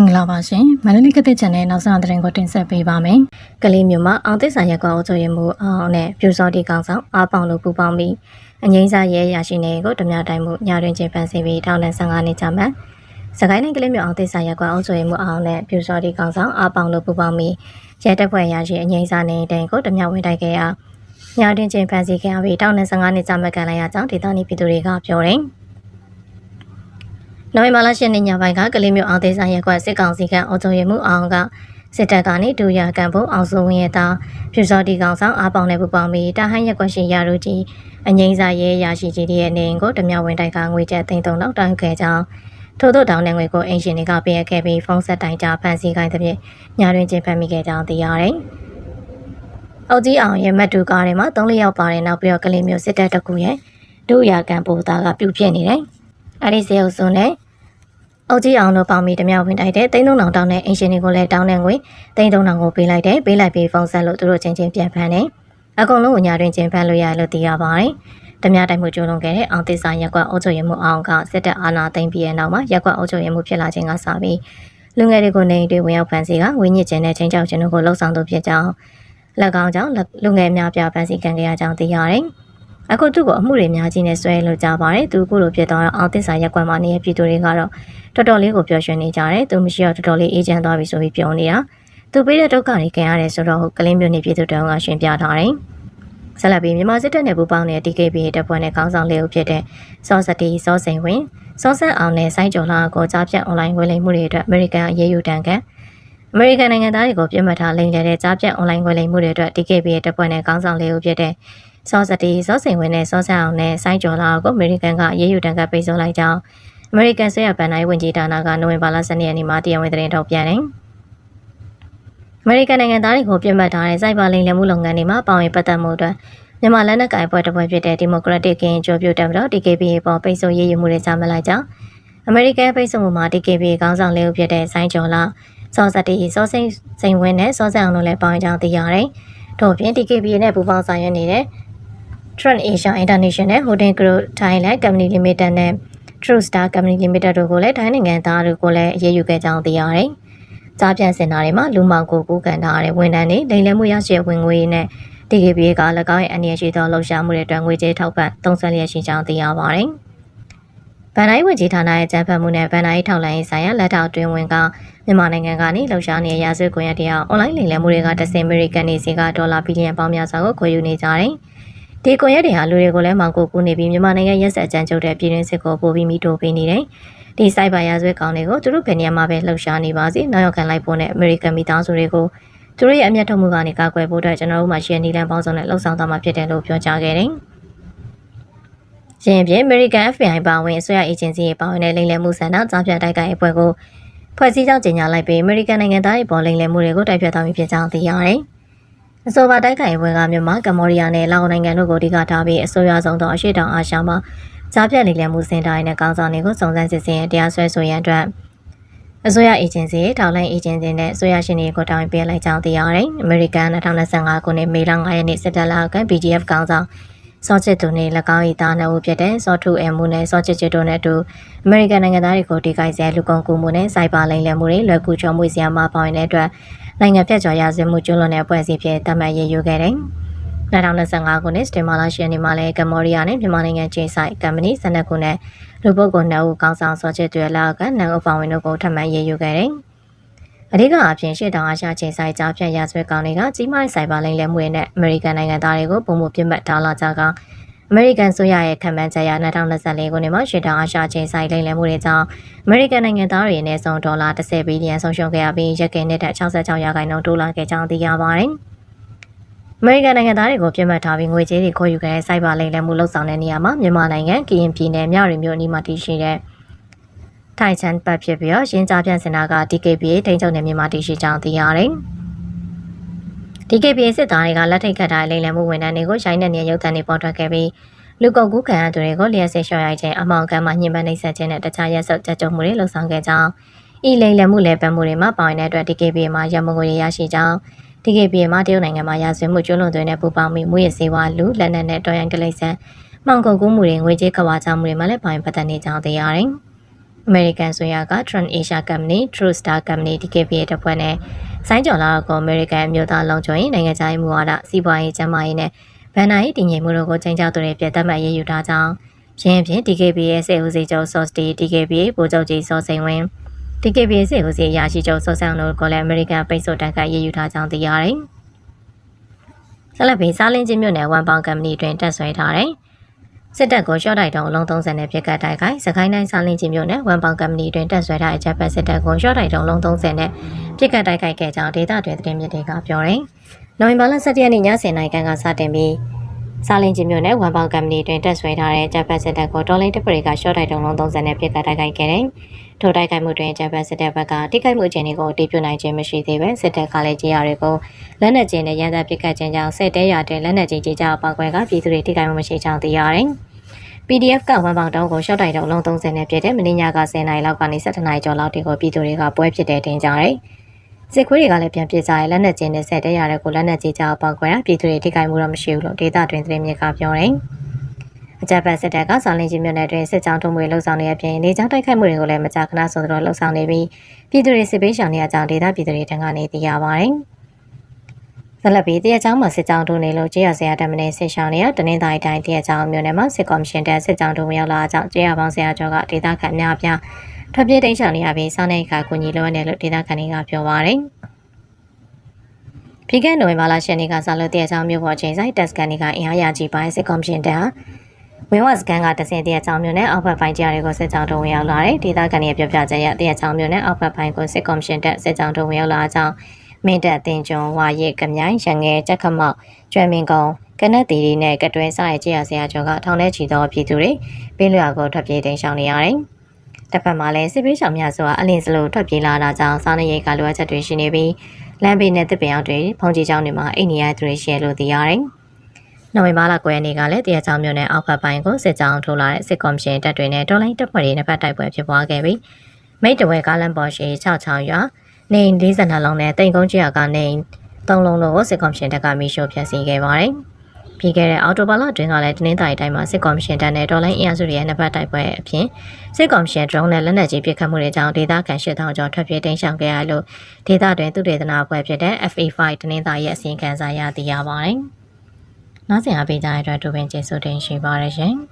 င်္ဂလာပါရှင်မန္တလေးကတဲ့ channel နောက်ဆုံးသတင်းကိုတင်ဆက်ပေးပါမယ်။ကလေးမျိုးမှာအောင်သစ္စာရက်ကွာအုပ်ချုပ်ရေးမှုအောင်နဲ့ပြူစောတီကောင်ဆောင်အားပေါင်လို့ပူပေါင်းပြီးအငိမ့်စားရဲရရှိနေကိုဓမြတိုင်းမှုညတွင်ချင်းပန်းစီပြီးထောင်နဲ့15နှစ်ကြာမှစကိုင်းတိုင်းကလေးမျိုးအောင်သစ္စာရက်ကွာအုပ်ချုပ်ရေးမှုအောင်နဲ့ပြူစောတီကောင်ဆောင်အားပေါင်လို့ပူပေါင်းပြီးရဲတပ်ဖွဲ့ရရှိအငိမ့်စားနေတိုင်ကိုဓမြဝင်တိုက်ခဲ့ရညတွင်ချင်းပန်းစီခဲ့ပြီးထောင်နဲ့15နှစ်ကြာမှကန်လိုက်ရကြောင်းဒေသနီပြည်သူတွေကပြောတယ်။ နိုဝင်ဘာလ10ရက်နေ့ညပိုင်းကကလေးမျိုးအောင်သေးဆိုင်ရက်ကွက်စစ်ကောင်စီကအော်ချုံရမှုအောင်ကစစ်တပ်ကနေဒူရကန်ဖို့အောင်စုံဝင်ရတာဖြူစောတီကောင်ဆောင်အားပေါင်းနဲ့ပူပေါင်းပြီးတာဟန်ရက်ကွက်ရှင်ရတို့ကြီးအငိမ့်စာရဲရရှိကြီးရဲ့နေအိမ်ကိုဓမြဝင်တိုက်ကငွေကျပ်သိန်း3000တောင်းခဲ့ကြောင်းထို့သောတောင်းတဲ့ငွေကိုအင်ရှင်တွေကပေးအပ်ခဲ့ပြီးဖုန်းဆက်တိုင်ကြဖန်စီခိုင်းသဖြင့်ညာတွင်ကျင်းပမိခဲ့ကြောင်းသိရတယ်။အောက်ကြီးအောင်ရဲ့မတ်တူကားထဲမှာ၃လယောက်ပါတယ်နောက်ပြီးတော့ကလေးမျိုးစစ်တပ်တကူရဲ့ဒူရကန်ပိုသားကပြုတ်ပြစ်နေတယ်။ အဲဒီစေအုပ်စုနဲ့အုတ်ကြီးအောင်တို့ပေါင်းပြီးတမြောက်ဝင်တိုက်တဲ့သိန်း3000တောင်းတဲ့အင်ရှင်တွေကိုလည်းတောင်းတဲ့ငွေသိန်း3000ကိုပေးလိုက်တယ်ပေးလိုက်ပြီးဖုန်းဆက်လို့သူတို့ချင်းချင်းပြန်ဖမ်းတယ်အကုန်လုံးကိုညာတွင်ချင်းဖမ်းလို့ရလို့သိရပါတယ်တများတိုက်မှုကျိုးလွန်ခဲ့တဲ့အောင်သစ္စာရက်ကွက်အုပ်ချုပ်ရေးမှုအောင်ကစစ်တပ်အာဏာသိမ်းပြီးတဲ့နောက်မှာရက်ကွက်အုပ်ချုပ်ရေးမှုဖြစ်လာခြင်းကစပြီးလူငယ်တွေကိုနေတွေဝင်ရောက်ဖမ်းဆီးကဝင်းညစ်ခြင်းနဲ့ချင်းချောက်ခြင်းတို့ကိုလှုပ်ဆောင်သူဖြစ်ကြောင်းလက်ကောင်းကြောင့်လူငယ်များပြဖမ်းဆီးခံခဲ့ရကြောင်းသိရတယ် အခုသူ့ကိုအမှုတွေများကြီးနဲ့ဆွဲလို့ကြပါတယ်သူခုလိုဖြစ်သွားတော့အောင်သစ္စာရက်ကွက်မှာနေရပြည်သူတွေကတော့တော်တော်လေးကိုပျော်ရွှင်နေကြတယ်သူမရှိတော့တော်တော်လေးအေးချမ်းသွားပြီဆိုပြီးပြောနေတာသူပေးတဲ့ဒုက္ခတွေခံရတယ်ဆိုတော့ကလင်းမျိုးနေပြည်သူတောင်ကရှင်ပြထားတယ်ဆက်လက်ပြီးမြန်မာစစ်တပ်နဲ့ပူးပေါင်းတဲ့ TKB တပ်ဖွဲ့နဲ့ခေါင်းဆောင်လေးဦးဖြစ်တဲ့စောစတီစောစိန်ဝင်းစောဆက်အောင်နဲ့စိုင်းကျော်လာကိုကြားပြတ်အွန်လိုင်းဝယ်လိမ်မှုတွေအတွက်အမေရိကန်အရေးယူတန်ကအမေရိကန်နိုင်ငံသားတွေကိုပြစ်မှတ်ထားလိမ်လည်တဲ့ကြားပြတ်အွန်လိုင်းဝယ်လိမ်မှုတွေအတွက် TKB တပ်ဖွဲ့နဲ့ခေါင်းဆောင်လေးဦးဖြစ်တဲ့ စောစတီစောစိန်ဝင်းနဲ့စောဆက်အောင်နဲ့စိုင်းကျော်လာကိုအမေရိကန်ကအရေးယူတန်ကပိတ်ဆို့လိုက်ကြောင်းအမေရိကန်ဆေးရပန်နိုင်ဝင်ကြီးဌာနကနိုဝင်ဘာလ12ရက်နေ့မှာတရားဝင်သတင်းထုတ်ပြန်တယ်။အမေရိကန်နိုင်ငံသားတွေကိုပြစ်မှတ်ထားတဲ့စိုက်ဘာလိမ်လည်မှုလုပ်ငန်းတွေမှာပါဝင်ပတ်သက်မှုအတွက်မြန်မာလက်နက်ကိုင်အဖွဲ့တစ်ဖွဲ့ဖြစ်တဲ့ Democratic ကရင်ကြိုးပြုတ်တယ်ပြီးတော့ DKB ပေါ်ပိတ်ဆို့ရေးယူမှုတွေကြားမလိုက်ကြောင်းအမေရိကန်ပိတ်ဆို့မှုမှာ DKB ခေါင်းဆောင်လေးဦးဖြစ်တဲ့ဆိုင်းကျော်လာစောစတီစောစိန်စိန်ဝင်းနဲ့စောစံအောင်တို့လည်းပါဝင်ကြောင်းသိရတယ်။ထို့ပြင် DKB နဲ့ပူးပေါင်းဆောင်ရွက်နေတဲ့ Trend Asia International Holding Group Thailand Company Limited နဲ့ True Star Company Limited တို့ကိုလည်းတိုင်းနိုင်ငံသားတွေကိုလည်းအရေးယူခဲ့ကြောင်းသိရတယ်။ကြားပြန်စင်တာတွေမှာလူမောင်ကိုကူးကန်ထားတဲ့ဝန်ထမ်းတွေလိမ်လည်မှုရရှိဝင်ငွေနဲ့ DKB က၎င်းရဲ့အနေရှိသောလှုပ်ရှားမှုတွေအတွက်ငွေကြေးထောက်ပံ့သုံးစွဲလျက်ရှိကြောင်းသိရပါတယ်။ဗန်နိုင်ဝင်ကြီးဌာနရဲ့ကြံဖတ်မှုနဲ့ဗန်နိုင်ထောက်လိုင်းဆိုင်ရာလက်ထောက်တွင်ဝင်ကမြန်မာနိုင်ငံကနေလှုပ်ရှားနေတဲ့ရာဇဝတ်ကွန်ရက်တရားအွန်လိုင်းလိမ်လည်မှုတွေကတစင်အမေရိကန်နေစီကဒေါ်လာဘီလီယံပေါင်းများစွာကိုခွဲယူနေကြတယ်။ ဒီကွန်ရက်တွေဟာလူတွေကိုလည်းမောင်ကိုကူနေပြီးမြန်မာနိုင်ငံရက်စက်အကြမ်းကြုတ်တဲ့ပြည်တွင်းစစ်ကိုပို့ပြီးမိတိုးပေးနေတယ်။ဒီစိုက်ဘာရာဇဝတ်ကောင်တွေကိုသူတို့ဘယ်နေရာမှာပဲလှုပ်ရှားနေပါစေ။နောက်ရောက်ခံလိုက်ဖို့နဲ့အမေရိကန်မိသားစုတွေကိုသူတို့ရဲ့အမျက်ထုတ်မှုကနေကာကွယ်ဖို့အတွက်ကျွန်တော်တို့မှရှယ်နီလန်ပေါင်းစုံနဲ့လှုပ်ဆောင်သွားမှာဖြစ်တယ်လို့ပြောကြားခဲ့တယ်။ရင်းပြင် American FBI ပါဝင်အစိုးရအေဂျင်စီရဲ့ပါဝင်တဲ့လိမ်လည်မှုဆန္ဒကြားပြတိုက်ကိုင်အဖွဲ့ကိုဖွဲ့စည်းကြောင်းကြေညာလိုက်ပြီး American နိုင်ငံသားတွေပေါ်လိမ်လည်မှုတွေကိုတိုက်ဖြတ်သွားပြီဖြစ်ကြောင်းသိရတယ်။ အဆိုပါတိုက်ကိုင်အဖွဲ့ကမြန်မာကမ္ဘောဒီးယားနဲ့လာအိုနိုင်ငံတို့ကိုအဓိကထားပြီးအစိုးရဆောင်သောအရှေ့တောင်အာရှမှာကြားပြလိမ်လည်မှုစင်တာနဲ့ကောင်းဆောင်တွေကိုစုံစမ်းစစ်ဆေးရတရားစွဲဆိုရန်အတွက်အစိုးရအေဂျင်စီထောက်လိုင်းအေဂျင်စီနဲ့အစိုးရရှင်တွေကိုတာဝန်ပေးလိုက်ကြောင်းသိရတယ်။ American 2025ခုနှစ်မေလ9ရက်နေ့စစ်တပ်လာက BGF ကောင်းဆောင်စောချစ်သူနဲ့၎င်း၏သားနှစ်ဦးဖြစ်တဲ့စောထုအမှုနဲ့စောချစ်ချစ်တို့နဲ့အတူအမေရိကန်နိုင်ငံသားတွေကိုတိကိုက်စဲလူကုန်ကူမှုနဲ့စိုက်ပါလိမ်လည်မှုတွေလွယ်ကူချော်မှုစရာမှာပါဝင်တဲ့အတွက် နိုင်ငံဖြတ်ကျော်ရစမှုကျွလွန်တဲ့အဖွဲ့အစည်းဖြစ်တတ်မှတ်ရည်ယူခဲ့တယ်။2025ခုနှစ်စတင်မာလာရှန်နေမှာလည်းကမ္ဘောဒီးယားနဲ့မြန်မာနိုင်ငံချင်းဆိုင်ကမ္ပဏီစနက်ခုနဲ့လူပုဂ္ဂိုလ်နှစ်ဦးကောင်းဆောင်စောချစ်တွေလာကနန်ဥပဝင်တို့ကိုထပ်မံရည်ယူခဲ့တယ်။အဓိကအဖြစ်ရှေ့တောင်အာရှချင်းဆိုင်ကြားဖြတ်ရဆွဲကောင်တွေကကြီးမားဆိုင်ပါလိမ့်လဲမှုနဲ့အမေရိကန်နိုင်ငံသားတွေကိုပုံမှုပြစ်မှတ်ထားလာကြက အမေရိကန်ဆိုရရဲ့ခံမှန်းချက်ရ2024ခုနှစ်မှာရှေ့တောင်အာရှချင်းဆိုင်လိမ့်လဲမှုတွေကြောင့်အမေရိကန်နိုင်ငံသားတွေနဲ့ဆုံးဒေါ်လာ10ဘီလီယံဆုံးရှုံးခဲ့ရပြီးရက်ကင်းနဲ့66ရာခိုင်နှုန်းတိုးလာခဲ့ကြောင်းသိရပါတယ်။အမေရိကန်နိုင်ငံသားတွေကိုပြစ်မှတ်ထားပြီးငွေကြေးတွေခေါ်ယူခဲ့တဲ့စိုက်ပါလိမ့်လဲမှုလှုပ်ဆောင်တဲ့နေရာမှာမြန်မာနိုင်ငံကရင်ပြည်နယ်မြရီမြို့အနီးမှာတည်ရှိတဲ့ထိုင်ချန်ပတ်ဖြစ်ပြီးတော့ရင်းကြားပြန်စင်တာက DKBA ထိန်းချုပ်နေမြန်မာတည်ရှိကြောင်းသိရတယ်။ DKBA စစ်သားတွေကလက်ထိတ်ခတ်ထားလိမ့်လည်မှုဝန်ထမ်းတွေကိုရိုင်းတဲ့နေရုပ်သံတွေပေါ်ထွက်ခဲ့ပြီးလူကုန်ကူးခံရသူတွေကိုလျှက်စစ်လျှော့ရိုက်ခြင်းအမောင်ကမ်းမှညှဉ်းပန်းနှိပ်စက်ခြင်းနဲ့တခြားရက်စုပ်ကြကြုံမှုတွေလှုံ့ဆော်ခဲ့ကြောင်းဤလိမ့်လည်မှုလည်းပတ်မှုတွေမှာပါဝင်တဲ့အတွက် DKBA မှာရမငွေရရှိကြောင်း DKBA မှာတရုတ်နိုင်ငံမှာရာဇဝတ်မှုကျွလွန်သွင်းတဲ့ပူပေါင်းပြီးမွေးရစေဝါလူလက်နက်နဲ့တော်ရန်ကလေးဆန်မှောင်ကုန်ကူးမှုတွေငွေကြေးကဝါချမှုတွေမှာလည်းပါဝင်ပတ်သက်နေကြောင်းသိရတယ်။ American ဆိုရက Trend Asia Company, True Star Company DKBA တပ်ဖွဲ့နဲ့ဆိုင်းကျော်လာကို American အမျိုးသားလုံခြုံရေးနိုင်ငံခြားရေးမူဝါဒစီးပွားရေးကျန်းမာရေးနဲ့ဗန်နာရေးတည်ငြိမ်မှုတို့ကိုချိန်ချောက်သူတွေပြတ်သက်မှတ်ရေးယူထားကြောင်းရင်းဖြင့် DKBA စေဦးစီချုပ် Sosty DKBA ဗိုလ်ချုပ်ကြီးစောစိန်ဝင်း DKBA စေဦးစီအရာရှိချုပ်စောဆောင်တို့ကိုလည်း American ပိတ်ဆို့တန်ခတ်ရေးယူထားကြောင်းသိရတယ်။ဆက်လက်ပြီးစားလင်းချင်းမြို့နယ်ဝန်ပေါင်ကမ္ပဏီတွင်တက်ဆွဲထားတဲ့ စစ်တပ်ကိုရှော့တိုက်တုံးအလုံး30နဲ့ပြစ်ကတ်တိုက်ခိုက်စကိုင်းတိုင်းစားလင်းချင်းမြို့နယ်ဝန်ပေါင်ကမ္ပဏီတွင်တက်ဆွဲထားတဲ့ဂျပန်စစ်တပ်ကိုရှော့တိုက်တုံးအလုံး30နဲ့ပြစ်ကတ်တိုက်ခိုက်ခဲ့ကြောင်းဒေသတွင်သတင်းမြစ်တွေကပြောတယ်။နိုဝင်ဘာလ17ရက်နေ့ည10:00နာရီခန့်ကစတင်ပြီး စားလင်းချင်းမြို့နယ်ဝန်ပေါင်ကမ္ပဏီတွင်တက်ဆွဲထားတဲ့ဂျပန်စစ်တပ်ကိုတော်လိုင်းတပ်ဖွဲ့ကရှော့တိုက်တုံးလုံး30နဲ့ပြစ်ကတ်တိုက်ခိုက်ခဲ့တယ်။ထိုတိုက်ခိုက်မှုတွင်ဂျပန်စစ်တပ်ဘက်ကတိခိုက်မှုအခြေအနေကိုအတည်ပြုနိုင်ခြင်းမရှိသေးပဲစစ်တပ်ကလည်းကြေးရတွေကိုလက်နက်ကျင်းနဲ့ရန်တပ်ပစ်ခတ်ခြင်းကြောင့်စစ်တဲရတဲ့လက်နက်ကြီးကြီးကြောက်ပောက်ကွဲကပြည်သူတွေထိခိုက်မှုမရှိကြောင်းသိရတယ်။ PDF ကဝန်ပေါင်တောင်းကိုရှော့တိုက်တုံးလုံး30နဲ့ပြည့်တဲ့မင်းညက10နိုင်လောက်ကနေ17နိုင်ကျော်လောက်တွေကိုပြည်သူတွေကပွဲဖြစ်တဲ့တင်ကြတယ်။ စစ်ခွေးတွေကလည်းပြန်ပစ်ကြရဲလက်နက်ကျင်းနဲ့ဆက်တဲရတဲ့ကိုလက်နက်ကြီးကြောက်ပောက်ကွဲပြည်သူတွေထိခိုက်မှုတော့မရှိဘူးလို့ဒေသတွင်သတင်းမြစ်ကပြောတယ်။အကြပ်ပတ်စစ်တပ်ကစာလင်းကြီးမြို့နယ်တွင်စစ်ကြောင်းထုံးမွေလှုပ်ဆောင်နေတဲ့အပြင်နေကြောင်းတိုက်ခိုက်မှုတွေကိုလည်းမကြာခဏဆိုသလိုလှုပ်ဆောင်နေပြီးပြည်သူတွေစစ်ပေးရှောင်နေရကြောင်းဒေသပြည်သူတွေထံကနေသိရပါတယ်။ဆက်လက်ပြီးတရားကျောင်းမှာစစ်ကြောင်းထုံးနေလို့ကြေးရဆရာတမင်းစစ်ရှောင်နေရတနင်္သာရီတိုင်းတရားကျောင်းမြို့နယ်မှာစစ်ကော်မရှင်တပ်စစ်ကြောင်းထုံးရောက်လာကြောင်းကြေးရပေါင်းဆရာကျော်ကဒေသခံများပြား ထွက်ပြေးတိမ်းရှောင်နေရပြီးစောင်းနေခါကူညီလိုအပ်တယ်လို့ဒေသခံတွေကပြောပါတယ်။ပြီးခဲ့နိုဝင်ဘာလ10ရက်နေ့ကစလို့တရားကျောင်းမြို့ပေါ်ချိန်ဆိုင်တက်စကန်တွေကအင်အားရကြီးပိုင်းစစ်ကော်မရှင်တပ်ဝင်းဝတ်စကန်ကတစင်တရချောင်းမျိုးနဲ့အောက်ဘက်ပိုင်းကြားတွေကိုစစ်ကြောင်းတုံးဝင်ရောက်လာတယ်ဒေသခံတွေပြောပြချက်ရတရချောင်းမျိုးနဲ့အောက်ဘက်ပိုင်းကိုစစ်ကော်မရှင်တပ်စစ်ကြောင်းတုံးဝင်ရောက်လာကြောင်းမင်းတပ်တင်ကျွန်းဝါရစ်ကမြိုင်ရငယ်ကြက်ခမောက်ကျွမ်းမင်းကုန်းကနက်တီရီနဲ့ကတွဲစားရဲ့ကြေးရဆရာကျော်ကထောင်ထဲချီသောပြည်သူတွေပေးလျော်ကိုထွက်ပြေးတိမ်းရှောင်နေရတယ် တစ်ဖက်မှာလည်းစစ်ပေးရှောင်များစွာအလင်းစလိုထွက်ပြေးလာတာကြောင့်စားနေရိတ်ကလိုအပ်ချက်တွေရှိနေပြီးလမ်းဘေးနဲ့တစ်ပင်အောင်တွေဖုန်ကြီးကျောင်းတွေမှာအိမ်နေရသူတွေရှိရလို့သိရတယ်။နိုဝင်ဘာလ9ရက်နေ့ကလည်းတရားချောင်းမြို့နယ်အောက်ဘက်ပိုင်းကိုစစ်ကြောင်းထိုးလာတဲ့စစ်ကော်မရှင်တပ်တွေနဲ့တော်လိုင်းတပ်ဖွဲ့တွေနှစ်ဖက်တိုက်ပွဲဖြစ်ပွားခဲ့ပြီးမိတ်တဝဲကားလန်ပေါ်ရှိ66ရွာနေ42လုံးနဲ့တိန်ကုန်းကြီးကနေ3လုံးတို့ကိုစစ်ကော်မရှင်တပ်ကမိရှို့ဖျက်ဆီးခဲ့ပါတယ်။ ပြီးခဲ့တဲ့အော်တိုဘာလတွင်ကလည်းတနင်္သာရီတိုင်းမှာစစ်ကော်မရှင်တပ်နဲ့တော်လိုင်းအင်အားစုတွေရဲ့နှစ်ဖက်တိုက်ပွဲအပြင်စစ်ကော်မရှင် drone နဲ့လက်နက်ကြီးပစ်ခတ်မှုတွေကြောင့်ဒေသခံ8000ကျော်ထွက်ပြေးတိမ်းရှောင်ခဲ့ရလို့ဒေသတွင်သူတေသနာအဖွဲ့ဖြစ်တဲ့ FA5 တနင်္သာရီရဲ့အစီရင်ခံစာရသိရပါတယ်။နောက်ဆင်အားပေးကြတဲ့အတွက်တူပင်ကျေးဇူးတင်ရှိပါရရှင်။